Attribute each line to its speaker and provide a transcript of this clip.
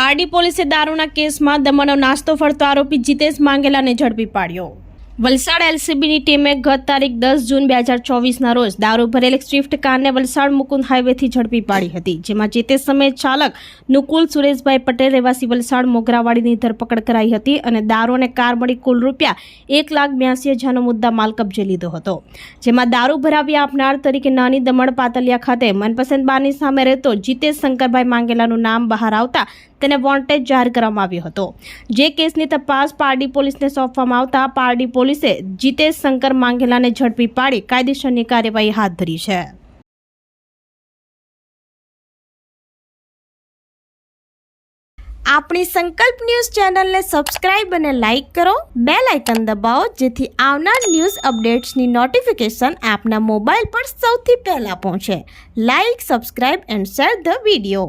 Speaker 1: પારડી પોલીસે દારૂના કેસમાં દમણનો નાસ્તો ફરતો આરોપી જીતેશ માંગેલાને ઝડપી પાડ્યો. વલસાડ એલસીબીની ટીમે ગત તારીખ દસ જૂન બે હજાર ચોવીસના રોજ દારૂ ભરેલ સ્વિફ્ટ કારને વલસાડ મુકુંદ હાઈવેથી ઝડપી પાડી હતી, જેમાં જે તે સમયે ચાલક નુકુલ સુરેશભાઈ પટેલ રહેવાસી વલસાડ મોગરાવાડીની ધરપકડ કરાઈ હતી અને દારૂ અને કાર મળી કુલ રૂપિયા એક લાખ બ્યાસી હજારનો મુદ્દા માલ કબજે લીધો હતો. જેમાં દારૂ ભરાવી આપનાર તરીકે નાની દમણ પાતલિયા ખાતે મનપસંદ બારની સામે રહેતો જીતેશ શંકરભાઈ માંગેલાનું નામ બહાર આવતા તેને વોન્ટેડ જાહેર કરવામાં આવ્યો હતો. જે કેસની તપાસ પારડી પોલીસને સોંપવામાં આવતા પારડી પોલીસે જીતેશ શંકર માંગેલાને ઝડપી પાડી કાયદેસરની કાર્યવાહી હાથ ધરી છે. આપણી સંકલ્પ ન્યૂઝ ચેનલને સબસ્ક્રાઇબ અને લાઇક કરો. બે લાઇકન દબાવો, જેથી આવનાર ન્યૂઝ અપડેટ્સની નોટિફિકેશન આપના મોબાઈલ પર સૌથી પહેલાં પહોંચે. Like, subscribe and share the video.